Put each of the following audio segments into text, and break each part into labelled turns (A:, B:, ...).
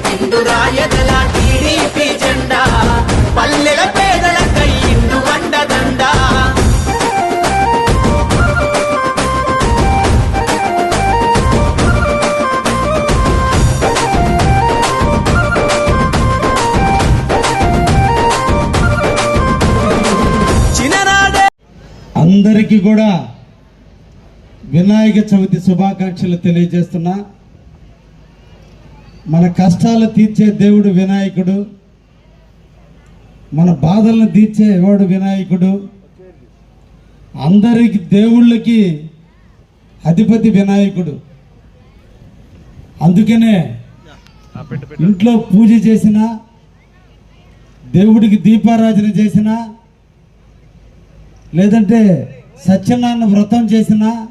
A: ఎత్తిండు రాయదల TDP జెండా పల్లెల పేదల కయ్యిండు వండదండా. చిన్ననాడే.
B: అందరికీ కూడా వినాయక చవితి శుభాకాంక్షలు తెలియజేస్తున్నా. మన కష్టాలు తీర్చే దేవుడు వినాయకుడు. మన బాధలను తీర్చే తీర్చేవాడు వినాయకుడు? అందరికి దేవుళ్ళకి అధిపతి వినాయకుడు. అందుకనే ఇంట్లో పూజ చేసిన దేవుడికి దీపారాధన చేసిన లేదంటే సత్యనారాయణ వ్రతం చేసిన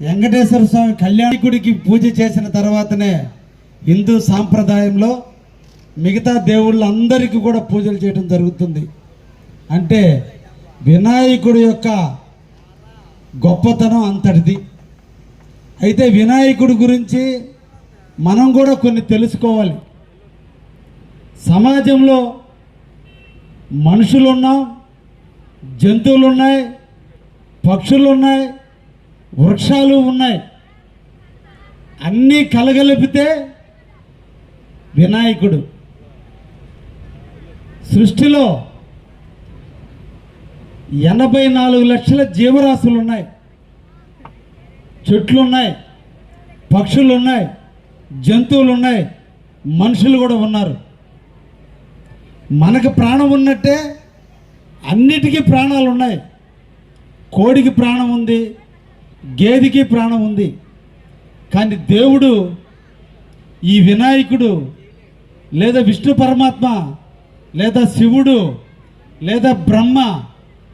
B: వెంకటేశ్వర స్వామి కళ్యాణికుడికి పూజ చేసిన తర్వాతనే హిందూ సాంప్రదాయంలో మిగతా దేవుళ్ళందరికీ కూడా పూజలు చేయడం జరుగుతుంది. అంటే వినాయకుడి యొక్క గొప్పతనం అంతటిది. అయితే వినాయకుడి గురించి మనం కూడా కొన్ని తెలుసుకోవాలి. సమాజంలో మనుషులు ఉన్నాం జంతువులు ఉన్నాయి పక్షులు ఉన్నాయి వృక్షాలు ఉన్నాయి. అన్నీ కలగలిపితే వినాయకుడు. సృష్టిలో ఎనభై నాలుగు లక్షల జీవరాశులు ఉన్నాయి. చెట్లు ఉన్నాయి పక్షులు ఉన్నాయి జంతువులు ఉన్నాయి మనుషులు కూడా ఉన్నారు. మనకు ప్రాణం ఉన్నట్టే అన్నిటికీ ప్రాణాలు ఉన్నాయి. కోడికి ప్రాణం ఉంది గేదెకి ప్రాణం ఉంది. కానీ దేవుడు ఈ వినాయకుడు లేదా విష్ణు పరమాత్మ లేదా శివుడు లేదా బ్రహ్మ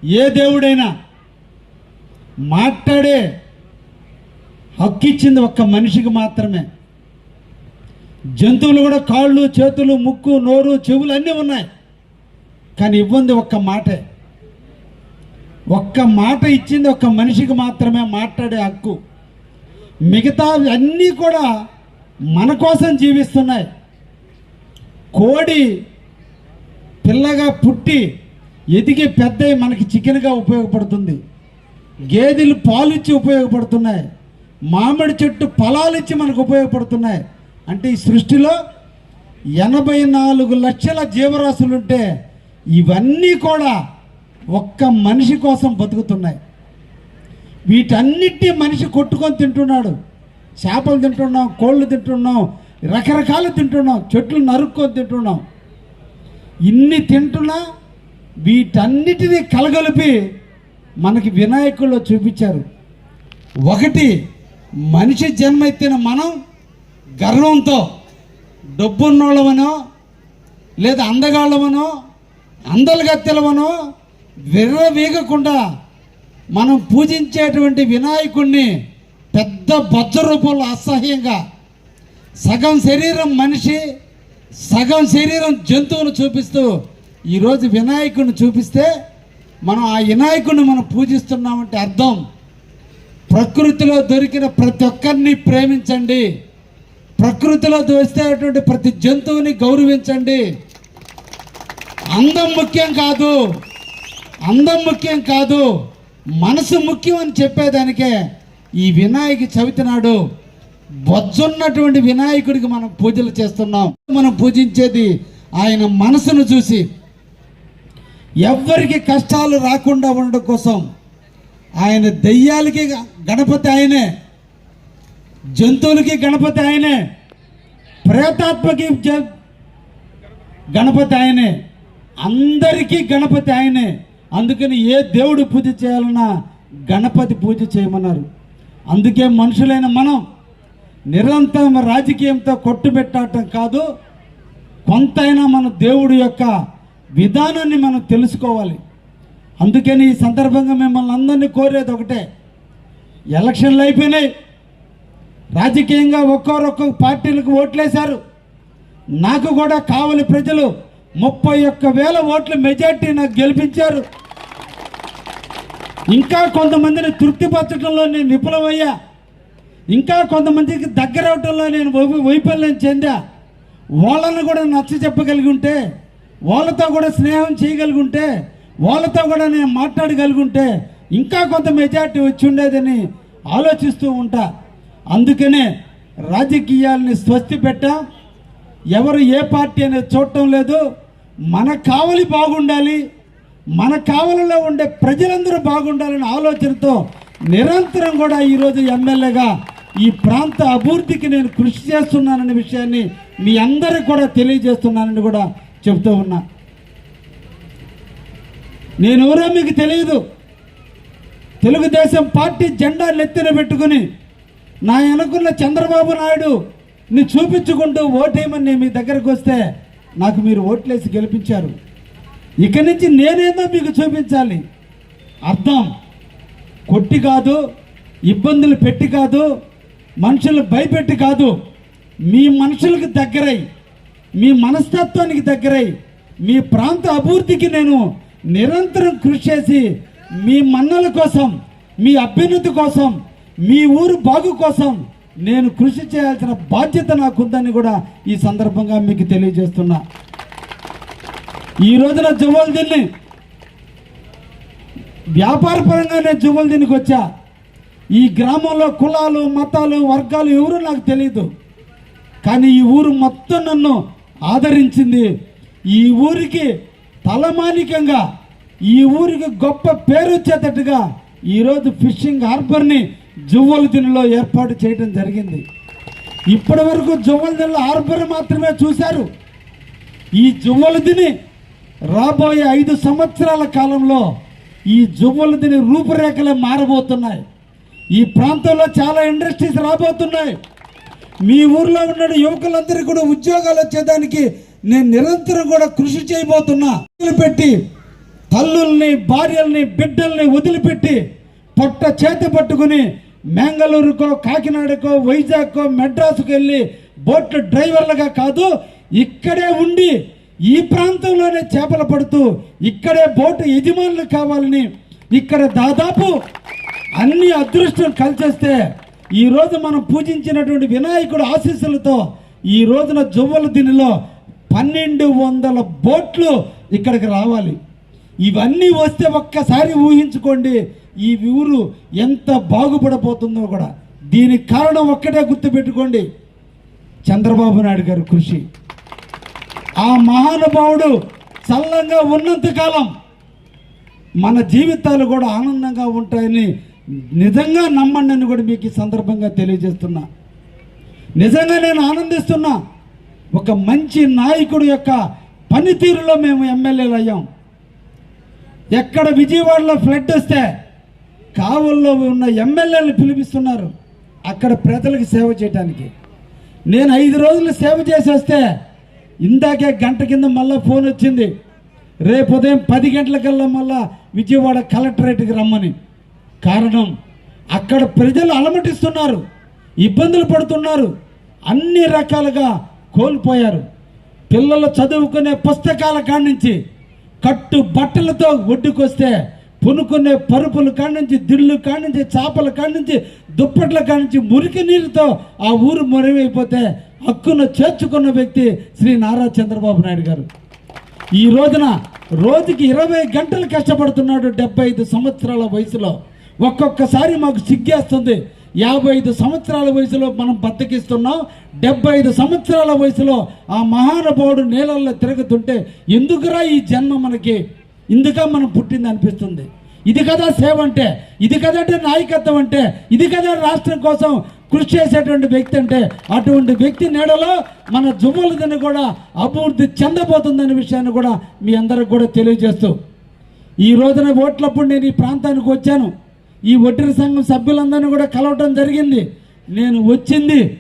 B: ఏ దేవుడైనా మాట్లాడే హక్కు ఇచ్చింది ఒక్క మనిషికి మాత్రమే. జంతువులు కూడా కాళ్ళు చేతులు ముక్కు నోరు చెవులు అన్నీ ఉన్నాయి. కానీ ఇవ్వంది ఒక్క మాటే. ఒక్క మాట ఇచ్చింది ఒక్క మనిషికి మాత్రమే మాట్లాడే హక్కు. మిగతా అన్నీ కూడా మన కోసం జీవిస్తున్నాయి. కోడి పిల్లగా పుట్టి ఎదిగి పెద్దయి మనకి చికెన్గా ఉపయోగపడుతుంది. గేదెలు పాలు ఇచ్చి ఉపయోగపడుతున్నాయి. మామిడి చెట్టు ఫలాలిచ్చి మనకు ఉపయోగపడుతున్నాయి. అంటే ఈ సృష్టిలో ఎనభై నాలుగు లక్షల జీవరాశులుంటే ఇవన్నీ కూడా ఒక్క మనిషి కోసం బతుకుతున్నాయి. వీటన్నిటిని మనిషి కొట్టుకొని తింటున్నాడు. చేపలు తింటున్నాం కోళ్ళు తింటున్నాం రకరకాలు తింటున్నాం చెట్లు నరుక్కొని తింటున్నాం. ఇన్ని తింటున్నా వీటన్నిటినీ కలగలిపి మనకి వినాయకుల్లో చూపించారు. ఒకటి మనిషి జన్మ ఎత్తిన మనం గర్వంతో డబ్బున్నోళ్ళమనో లేదా అందగాళ్ళమనో అందలగత్తెలమనో విర్రవీగకుండా మనం పూజించేటువంటి వినాయకుణ్ణి పెద్ద బొజ్జ రూపంలో అసహ్యంగా సగం శరీరం మనిషి సగం శరీరం జంతువును చూపిస్తూ ఈరోజు వినాయకుడిని చూపిస్తే మనం ఆ వినాయకుడిని మనం పూజిస్తున్నామంటే అర్థం. ప్రకృతిలో దొరికిన ప్రతి ఒక్కరిని ప్రేమించండి. ప్రకృతిలో దొరికేటువంటి ప్రతి జంతువుని గౌరవించండి. అందం ముఖ్యం కాదు. అందం ముఖ్యం కాదు. మనసు ముఖ్యం అని చెప్పేదానికే ఈ వినాయక చవితి నాడు బొజ్జున్నటువంటి వినాయకుడికి మనం పూజలు చేస్తున్నాం. మనం పూజించేది ఆయన మనసును చూసి ఎవ్వరికి కష్టాలు రాకుండా ఉండడం కోసం ఆయన దెయ్యాలకి గణపతి ఆయనే జంతువులకి గణపతి ఆయనే ప్రేతాత్మకి గణపతి ఆయనే అందరికీ గణపతి ఆయనే. అందుకని ఏ దేవుడు పూజ చేయాలన్నా గణపతి పూజ చేయమన్నారు. అందుకే మనుషులైన మనం నిరంతరం రాజకీయంతో కొట్టుబెట్టడం కాదు కొంతైనా మన దేవుడి యొక్క విధానాన్ని మనం తెలుసుకోవాలి. అందుకని ఈ సందర్భంగా మిమ్మల్ని అందరినీ కోరేది ఒకటే ఎలక్షన్లు అయిపోయినాయి. రాజకీయంగా ఒక్కొరొక్క పార్టీలకు ఓట్లేశారు. నాకు కూడా కావలి ప్రజలు ముప్పై ఒక్క వేల ఓట్ల మెజార్టీ నాకు గెలిపించారు. ఇంకా కొంతమందిని తృప్తిపరచడంలో నేను విఫలమయ్యా. ఇంకా కొంతమందికి దగ్గర అవటంలో నేను వైఫల్యం చెందా? వాళ్ళను కూడా నచ్చ చెప్పగలిగి ఉంటే వాళ్ళతో కూడా స్నేహం చేయగలిగి ఉంటే వాళ్ళతో కూడా నేను మాట్లాడగలిగి ఉంటే ఇంకా కొంత మెజార్టీ వచ్చి ఉండేదని ఆలోచిస్తూ ఉంటా. అందుకనే రాజకీయాల్ని స్వస్తి పెట్టా. ఎవరు ఏ పార్టీ అనేది చూడటం లేదు. మన కావలి బాగుండాలి. మన కావలిలో ఉండే ప్రజలందరూ బాగుండాలనే ఆలోచనతో నిరంతరం కూడా ఈరోజు ఎమ్మెల్యేగా ఈ ప్రాంత అభివృద్ధికి నేను కృషి చేస్తున్నాననే విషయాన్ని మీ అందరికి కూడా తెలియజేస్తున్నానని కూడా చెబుతూ ఉన్నా. నేను ఎవరో మీకు తెలియదు. తెలుగుదేశం పార్టీ జెండా నెత్తిన పెట్టుకుని నా వెనుకున్న చంద్రబాబు నాయుడు ని చూపించుకుంటూ ఓటేయమని మీ దగ్గరకు వస్తే నాకు మీరు ఓట్లేసి గెలిపించారు. ఇక నుంచి నేనేదో మీకు చూపించాలి. అర్థం. కొట్టి కాదు ఇబ్బందులు పెట్టి కాదు మనుషులు భయపెట్టి కాదు మీ మనుషులకు దగ్గరై మీ మనస్తత్వానికి దగ్గరై మీ ప్రాంత అభివృద్ధికి నేను నిరంతరం కృషి చేసి మీ మన్నల కోసం మీ అభ్యున్నతి కోసం మీ ఊరు బాగు కోసం నేను కృషి చేయాల్సిన బాధ్యత నాకుందని కూడా ఈ సందర్భంగా మీకు తెలియజేస్తున్నా. ఈ రోజున జువ్వలదిన్ని వ్యాపారపరంగా నేను జువ్వలదిన్నికి వచ్చా. ఈ గ్రామంలో కులాలు మతాలు వర్గాలు ఎవరు నాకు తెలియదు కానీ ఈ ఊరు మొత్తం నన్ను ఆదరించింది. ఈ ఊరికి తలమానికంగా ఈ ఊరికి గొప్ప పేరు వచ్చేటట్టుగా ఈరోజు ఫిషింగ్ హార్బర్ని జువ్వలదిన్నిలో ఏర్పాటు చేయడం జరిగింది. ఇప్పటి వరకు జువ్వలదిన్నిలో హార్బర్ మాత్రమే చూశారు. ఈ జువ్వలదిని రాబోయే ఐదు సంవత్సరాల కాలంలో ఈ జువ్వలదిని రూపురేఖలే మారబోతున్నాయి. ఈ ప్రాంతంలో చాలా ఇండస్ట్రీస్ రాబోతున్నాయి. మీ ఊర్లో ఉన్న యువకులందరికీ కూడా ఉద్యోగాలు వచ్చేదానికి నేను నిరంతరం కూడా కృషి చేయబోతున్నా. వదిలిపెట్టి తల్లుల్ని భార్యల్ని బిడ్డల్ని వదిలిపెట్టి పొట్ట చేతి పట్టుకుని మ్యాంగళూరుకో కాకినాడకో వైజాగ్కో మెడ్రాస్కు వెళ్ళి బోట్ డ్రైవర్లుగా కాదు ఇక్కడే ఉండి ఈ ప్రాంతంలోనే చేపలు పడుతూ ఇక్కడే బోటు యజమానులు కావాలని ఇక్కడ దాదాపు అన్ని అదృష్టం కలిసేస్తే ఈ రోజు మనం పూజించినటువంటి వినాయకుడు ఆశీస్సులతో ఈ రోజున జువ్వల దినిలో పన్నెండు వందల బోట్లు ఇక్కడికి రావాలి. ఇవన్నీ వస్తే ఒక్కసారి ఊహించుకోండి ఈ ఊరు ఎంత బాగుపడబోతుందో కూడా. దీనికి కారణం ఒక్కటే గుర్తుపెట్టుకోండి చంద్రబాబు నాయుడు గారి కృషి. ఆ మహానుభావుడు చల్లంగా ఉన్నంతకాలం మన జీవితాలు కూడా ఆనందంగా ఉంటాయని నిజంగా నమ్మండి అని కూడా మీకు ఈ సందర్భంగా తెలియజేస్తున్నా. నిజంగా నేను ఆనందిస్తున్నా. ఒక మంచి నాయకుడు యొక్క పనితీరులో మేము ఎమ్మెల్యేలు అయ్యాం. ఎక్కడ విజయవాడలో ఫ్లడ్ వస్తే కావల్లో ఉన్న ఎమ్మెల్యేలు పిలిపిస్తున్నారు. అక్కడ ప్రజలకు సేవ చేయడానికి నేను ఐదు రోజులు సేవ చేసి వస్తే ఇందాకే గంట కింద మళ్ళీ ఫోన్ వచ్చింది. రేపు ఉదయం పది గంటలకల్లా మళ్ళా విజయవాడ కలెక్టరేట్కి రమ్మని. కారణం అక్కడ ప్రజలు అలమటిస్తున్నారు ఇబ్బందులు పడుతున్నారు అన్ని రకాలుగా కోల్పోయారు. పిల్లలు చదువుకునే పుస్తకాల కాడి నుంచి కట్టు బట్టలతో ఒడ్డుకొస్తే పునుకునే పరుపుల కాడి దిళ్ళు కాడి నుంచి చేపల కాడి నుంచి దుప్పట్ల కాడి నుంచి మురికి నీరుతో ఆ ఊరు మొరవైపోతే హక్కును చేర్చుకున్న వ్యక్తి శ్రీ నారా చంద్రబాబు నాయుడు గారు. ఈ రోజున రోజుకి ఇరవై గంటలు కష్టపడుతున్నాడు డెబ్బై ఐదు సంవత్సరాల వయసులో. ఒక్కొక్కసారి మాకు సిగ్గేస్తుంది. యాభై ఐదు సంవత్సరాల వయసులో మనం బద్దకిస్తున్నాం. డెబ్బై ఐదు సంవత్సరాల వయసులో ఆ మహానుభావుడు నీళ్ళల్లో తిరుగుతుంటే ఎందుకురా ఈ జన్మ మనకి? ఇందుక మనం పుట్టింది అనిపిస్తుంది. ఇది కదా సేవ అంటే ఇది కదంటే నాయకత్వం అంటే ఇది కదా రాష్ట్రం కోసం కృషి చేసేటువంటి వ్యక్తి అంటే అటువంటి వ్యక్తి నీడలో మన జుమ్ములదని కూడా అభివృద్ధి చెందబోతుందనే విషయాన్ని కూడా మీ అందరికి కూడా తెలియజేస్తూ. ఈ రోజున ఓట్లప్పుడు నేను ఈ ప్రాంతానికి వచ్చాను. ఈ ఒడ్డరి సంఘం సభ్యులందరినీ కూడా కలవటం జరిగింది. నేను వచ్చింది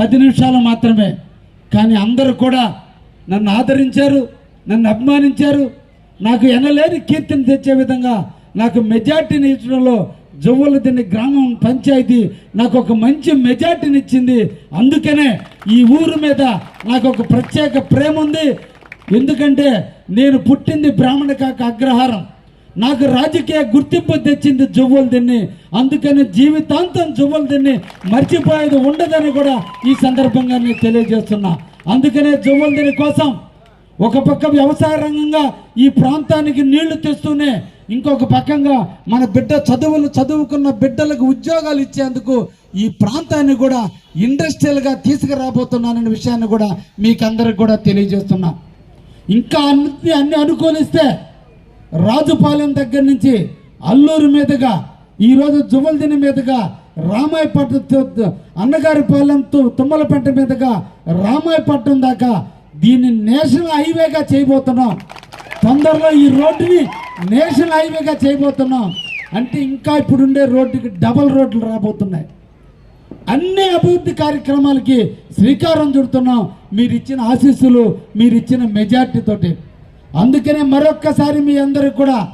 B: పది నిమిషాలు మాత్రమే. కానీ అందరూ కూడా నన్ను ఆదరించారు నన్ను అభిమానించారు. నాకు ఎనలేని కీర్తిని తెచ్చే విధంగా నాకు మెజార్టీని ఇచ్చడంలో జువ్వలదిన్ని గ్రామం పంచాయతీ నాకు ఒక మంచి మెజార్టీని ఇచ్చింది. అందుకనే ఈ ఊరు మీద నాకు ఒక ప్రత్యేక ప్రేమ ఉంది ఎందుకంటే నేను పుట్టింది బ్రాహ్మణ కాక అగ్రహారం. నాకు రాజకీయ గుర్తింపు తెచ్చింది జువ్వలు దిన్ని అందుకని జీవితాంతం జువ్వలు దిన్ని మర్చిపోయేది ఉండదని కూడా ఈ సందర్భంగా నేను తెలియజేస్తున్నా. అందుకనే జువ్వలు దిని కోసం ఒక పక్క వ్యవసాయ రంగంగా ఈ ప్రాంతానికి నీళ్ళు తెస్తూనే ఇంకొక పక్కంగా మన బిడ్డ చదువులు చదువుకున్న బిడ్డలకు ఉద్యోగాలు ఇచ్చేందుకు ఈ ప్రాంతాన్ని కూడా ఇండస్ట్రియల్గా తీసుకురాబోతున్నాననే విషయాన్ని కూడా మీకు అందరికి కూడా తెలియజేస్తున్నా. ఇంకా అన్ని అన్ని అనుకూలిస్తే రాజుపాలెం దగ్గర నుంచి అల్లూరు మీదుగా ఈరోజు జువల్దిని మీదుగా రామాయపట్నం అన్నగారిపాలెం తు- తుమ్మలపేట మీదుగా రామాయపట్నం దాకా దీన్ని నేషనల్ హైవేగా చేయబోతున్నాం. తొందరలో ఈ రోడ్డుని నేషనల్ హైవేగా చేయబోతున్నాం. అంటే ఇంకా ఇప్పుడుండే రోడ్డుకి డబల్ రోడ్లు రాబోతున్నాయి. అన్ని అభివృద్ధి కార్యక్రమాలకి శ్రీకారం చుడుతున్నాం. మీరు ఇచ్చిన ఆశీస్సులు మీరు ఇచ్చిన మెజార్టీ అందుకనే మరొక్కసారి మీ అందరికి కూడా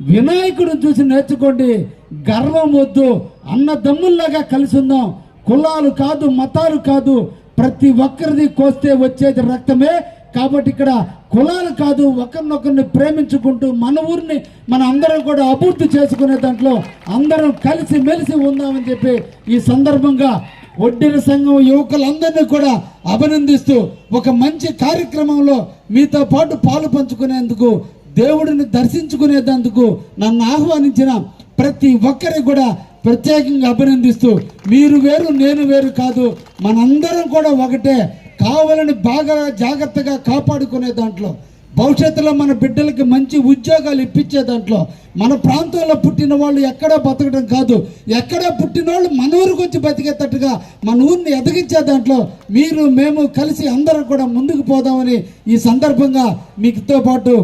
B: వినాయకుడిని చూసి నేర్చుకోండి. గర్వం వద్దు. అన్నదమ్ముల్లాగా కలిసి ఉందాం. కులాలు కాదు మతాలు కాదు. ప్రతి ఒక్కరిది కోస్తే వచ్చేది రక్తమే. కాబట్టి ఇక్కడ కులాలు కాదు ఒకరినొకరిని ప్రేమించుకుంటూ మన ఊరిని మన అందరం కూడా అభివృద్ధి చేసుకునే దాంట్లో అందరం కలిసి మెలిసి ఉందామని చెప్పి ఈ సందర్భంగా ఒడ్డిన సంఘం యువకులందరినీ కూడా అభినందిస్తూ ఒక మంచి కార్యక్రమంలో మీతో పాటు పాలు పంచుకునేందుకు దేవుడిని దర్శించుకునేందుకు నన్ను ఆహ్వానించిన ప్రతి ఒక్కరి కూడా ప్రత్యేకంగా అభినందిస్తూ మీరు వేరు నేను వేరు కాదు మనందరం కూడా ఒకటే కావాలని బాగా జాగ్రత్తగా కాపాడుకునే దాంట్లో. భవిష్యత్తులో మన బిడ్డలకి మంచి ఉద్యోగాలు ఇప్పించే దాంట్లో మన ప్రాంతంలో పుట్టిన వాళ్ళు ఎక్కడో బతకడం కాదు. ఎక్కడో పుట్టిన వాళ్ళు మన ఊరికి వచ్చి బతికేటట్టుగా మన ఊరిని ఎదిగించే దాంట్లో మీరు మేము కలిసి అందరం కూడా ముందుకు పోదామని ఈ సందర్భంగా మీతో పాటు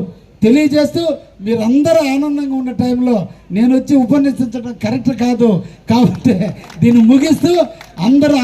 B: తెలియజేస్తూ మీరందరూ ఆనందంగా ఉన్న టైంలో నేను వచ్చి ఉపన్యసించడం కరెక్ట్ కాదు. కాబట్టి దీన్ని ముగిస్తూ అందరూ